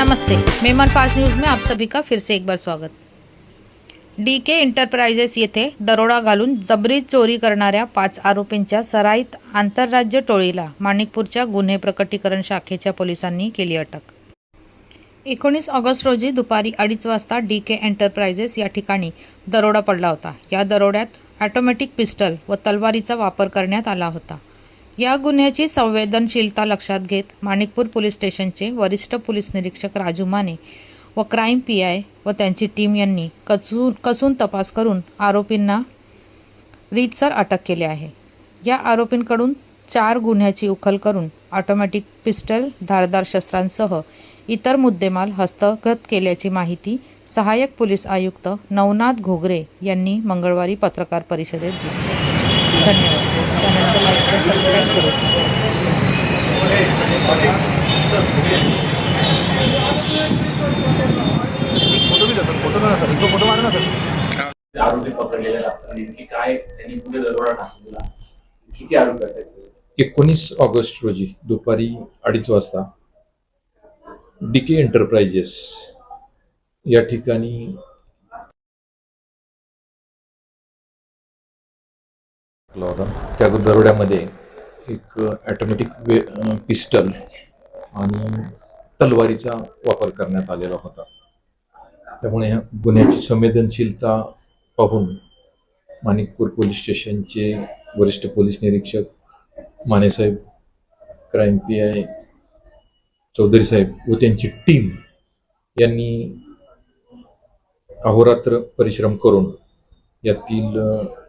नमस्ते Memon fast news में आप सभी का फिर से एक बार स्वागत। डी के एंटरप्राइजेस येथे दरोडा घालून जबरी चोरी करणाऱ्या पाच आरोपींच्या सराईत आंतरराज्य टोळीला माणिकपूरच्या गुन्हे प्रकटीकरण शाखेच्या पोलिसांनी केली अटक. एकोणीस ऑगस्ट रोजी दुपारी अडीच वाजता डी के एंटरप्राइजेस या ठिकाणी दरोडा पडला होता. या दरोड्यात ॲटोमॅटिक पिस्टल व तलवारीचा वापर करण्यात आला होता. या गुन्ह्याची संवेदनशीलता लक्षात घेत माणिकपूर पोलीस स्टेशनचे वरिष्ठ पोलीस निरीक्षक राजू माने व क्राईम पी आय व त्यांची टीम यांनी कसून कसून तपास करून आरोपींना रीतसर अटक केली आहे. या आरोपींकडून चार गुन्ह्याची उखल करून ऑटोमॅटिक पिस्टल धारदार शस्त्रांसह इतर मुद्देमाल हस्तगत केल्याची माहिती सहाय्यक पोलीस आयुक्त नवनाथ घोगरे यांनी मंगळवारी पत्रकार परिषदेत दिली. धन्यवाद. करू एकोणीस ऑगस्ट रोजी दुपारी अडीच वाजता डीके एंटरप्राइजेस या ठिकाणी त्या दरोड्यामध्ये एक ॲटोमॅटिक वे पिस्टल आणि तलवारीचा वापर करण्यात आलेला होता. त्यामुळे ह्या गुन्ह्याची संवेदनशीलता पाहून माणिकपूर पोलीस स्टेशनचे वरिष्ठ पोलीस निरीक्षक मानेसाहेब क्राईम पी आय चौधरी साहेब व त्यांची टीम यांनी अहोरात्र परिश्रम करून यातील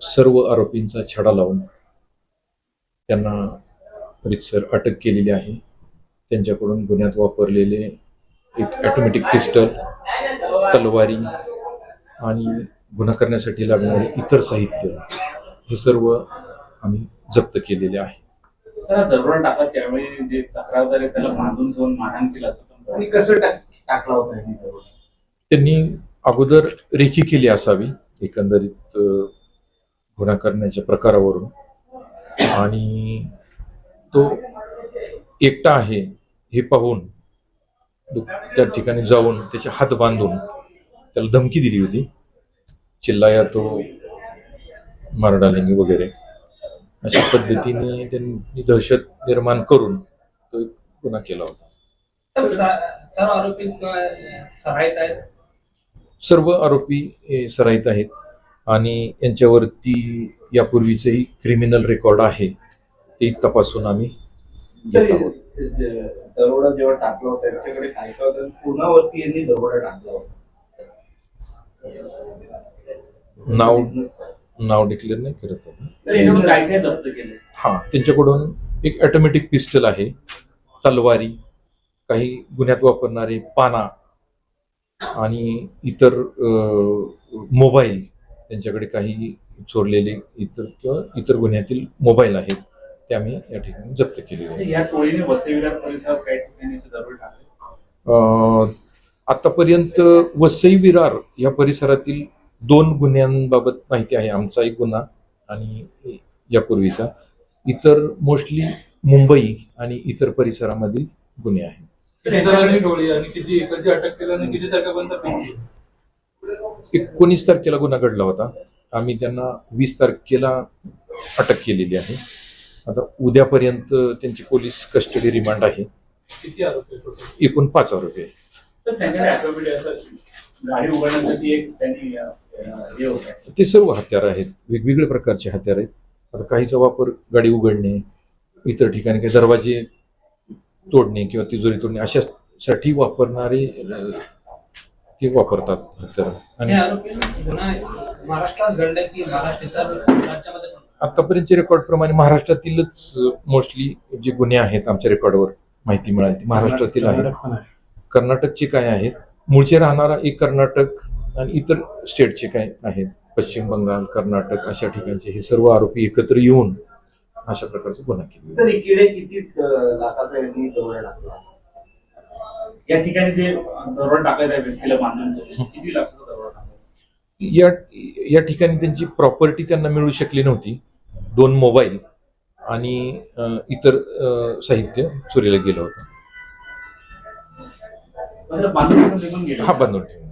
सर्व आरोपींचा छडा लावून त्यांना रितसर अटक केलेली आहे. त्यांच्याकडून गुन्ह्यात वापरलेले एक ॲटोमॅटिक पिस्टल तलवारी आणि गुन्हा करण्यासाठी लागणारे इतर साहित्य हे सर्व आम्ही जप्त केलेले आहे. त्याला दरोडा टाकला त्यावेळी जे तक्रारदार आहे त्याला बांधून ठेवून मारहाण केलं असं कसं टाकला होता? त्यांनी अगोदर रेकी केली असावी एकंदरीत गुन्हा करण्याच्या प्रकारावरून. आणि तो एकटा आहे हे पाहून त्या ठिकाणी जाऊन त्याचे हात बांधून त्याला धमकी दिली होती. चिल्लाया तो मार डालेंगे वगैरे. अशा पद्धतीने त्यांनी दहशत निर्माण करून तो एक गुन्हा केला होता. सर्व आरोपी अ, सहाय्यत आहेत? सर्व आरोपी हे सराईत आहेत आणि यांच्यावरती यापूर्वीचंही क्रिमिनल रेकॉर्ड आहे ते तपासून आम्ही घेत आहोत. दरोडा जेव्हा टाकला होता त्यांच्याकडे काय काय होतं? पुण्यावरती यांनी दरोडा टाकला होता? नाव नाव डिक्लेअर नाही करत काय काय जप्त केले? हा त्यांच्याकडून एक ऑटोमॅटिक पिस्टल आहे तलवारी काही गुन्ह्यात वापरणारे पाना आणि इतर मोबाईल त्यांच्याकडे काही चोरलेले इतर किंवा इतर गुन्ह्यातील मोबाईल आहेत ते आम्ही या ठिकाणी जप्त टाकले? अं, आतापर्यंत वसई विरार या परिसरातील दोन गुन्ह्यांबाबत माहिती आहे आमचा एक गुन्हा आणि यापूर्वीचा. इतर मोस्टली मुंबई आणि इतर परिसरामधील गुन्हे आहेत. केलं एकोणीस तारखेला गुन्हा घडला होता. आम्ही त्यांना वीस तारखेला अटक केलेली आहे. आता उद्यापर्यंत त्यांची पोलीस कस्टडी रिमांड आहे. किती आरोपी? एकूण पाच आरोपी आहेत. तर त्यांच्याकडे ऑटोमॅटिक असं गाडी उघडण्यासाठी एक त्यांनी अ, हे होतं. ते सर्व हत्यार आहेत. वेगवेगळ्या प्रकारचे हत्यार आहेत. आता काहीचा वापर गाडी उघडणे इतर ठिकाणी काही दरवाजे तोडणे किंवा तिजोरी तोडणे अशासाठी वापरणारे अ, ते वापरतात हत्यार. हे आणि आरोपी गुन्हा महाराष्ट्रात घडले की महाराष्ट्र इतर राज्यामध्ये पण? आतापर्यंतच्या रेकॉर्ड प्रमाणे महाराष्ट्रातीलच मोस्टली जे गुन्हे आहेत आमच्या रेकॉर्डवर माहिती मिळाली महाराष्ट्रातील आहेत. कर्नाटकचे काय आहेत? मूळचे राहणारा एक कर्नाटक आणि इतर स्टेटचे काय आहेत? पश्चिम बंगाल कर्नाटक अशा ठिकाणचे हे सर्व आरोपी एकत्र येऊन अशा प्रकारचे गुन्हा केले. किती लाखाचा यांनी दरोडा टाकला? या ठिकाणी जे दरोडा टाकला त्या व्यक्तीला बांधून किती टाकला या या ठिकाणी त्यांची प्रॉपर्टी त्यांना मिळू शकली नव्हती. दोन मोबाईल आणि इतर साहित्य चोरीला गेलं होतं. बांधून हा बनवून ठेवून.